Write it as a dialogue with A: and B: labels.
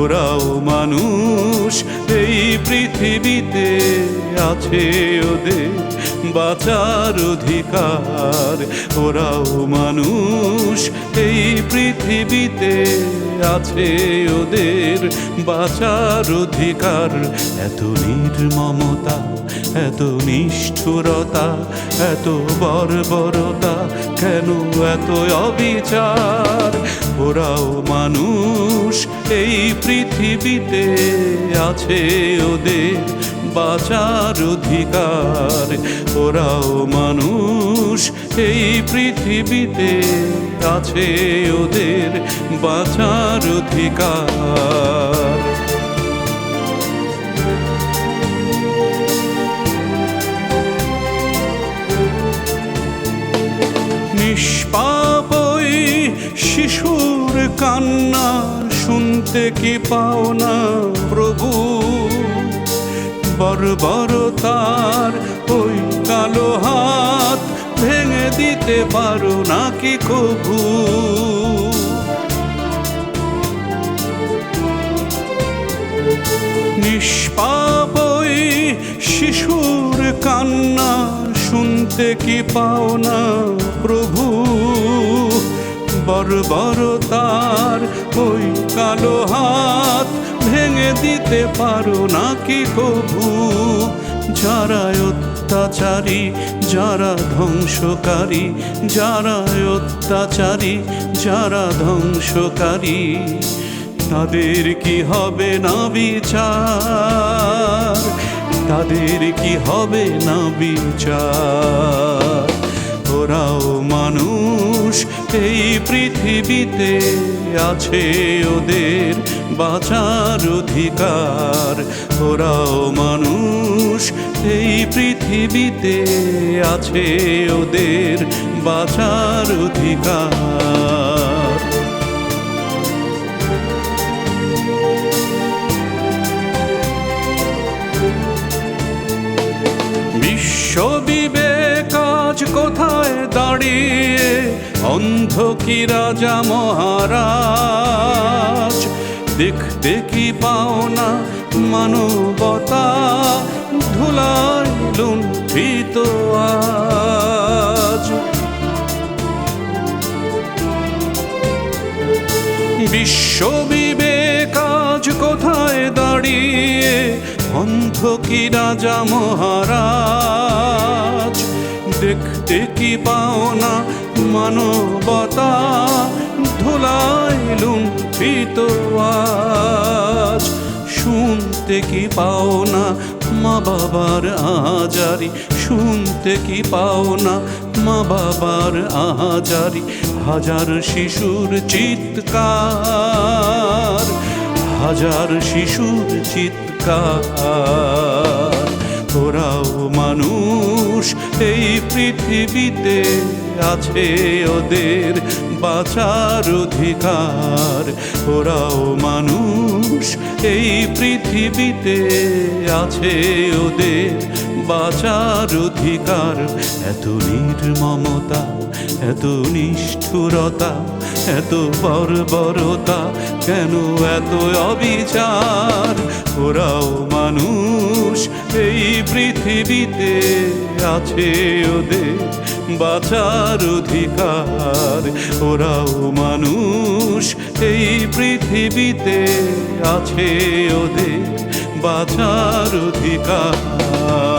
A: ওরাও মানুষ, এই পৃথিবীতে আছে ওদের বাঁচার অধিকার। ওরাও মানুষ, এই পৃথিবীতে আছে ওদের বাঁচার অধিকার। এত নির্মমতা, এত নিষ্ঠুরতা, এত বর্বরতা, কেন এত অবিচার? ওরাও মানুষ এই পৃথিবীতে আছে ওদের বাঁচার অধিকার। ওরাও মানুষ এই পৃথিবীতে আছে ওদের বাঁচার অধিকার। নিষ্পাপ শিশুর কান্না শুনতে কি পাও না প্রভু? বর্বরতার ওই কালো হাত ভেঙে দিতে পারো নাকি কবু নিষ্পাপ ওই শিশুর কান্না শুনতে কি পাও না প্রভু? বর্বরতার ওই কালো হাত ভেঙে দিতে পারো নাকি কবু? যারা অত্যাচারী, যারা ধ্বংসকারী, যারা অত্যাচারী, যারা ধ্বংসকারী, তাদের কি হবে না বিচার? তাদের কি হবে না বিচার? ওরাও মানুষ এই পৃথিবীতে আছে ওদের বাঁচার অধিকার। ওরাও মানুষ, এই পৃথিবীতে আছে ওদের বাঁচার অধিকার। বিশ্ববিবেক আজ কোথায়? দাঁড়িয়ে অন্ধ কি রাজা মহারাজ। দেখতে কি পাও না মানবতা ধুলায় লুণ্ঠিত আজ। বিশ্ববিবেক কোথায় দাঁড়িয়ে? অন্ধ কি রাজা মহারাজ দেখতে কি পাও না মানবতা? ধুলায় লুণ্ঠিত আজ। শুনতে কি পাও না মা বাবার আজারি? শুনতে কি পাও না মা বাবার আজারি? হাজার শিশুর চিৎকার, হাজার শিশুর চিৎকার। ওরাও মানুষ এই পৃথিবীতে আছে ওদের বাঁচার অধিকার। ওরাও মানুষ এই পৃথিবীতে আছে ওদের বাঁচার অধিকার, এত নির্মমতা, এত নিষ্ঠুরতা, এত বর্বরতা, কেন এত অবিচার? ওরাও মানুষ, এই পৃথিবীতে আছে ওদের বাঁচার অধিকার। ওরাও মানুষ, এই পৃথিবীতে আছে ওদের বাঁচার অধিকার।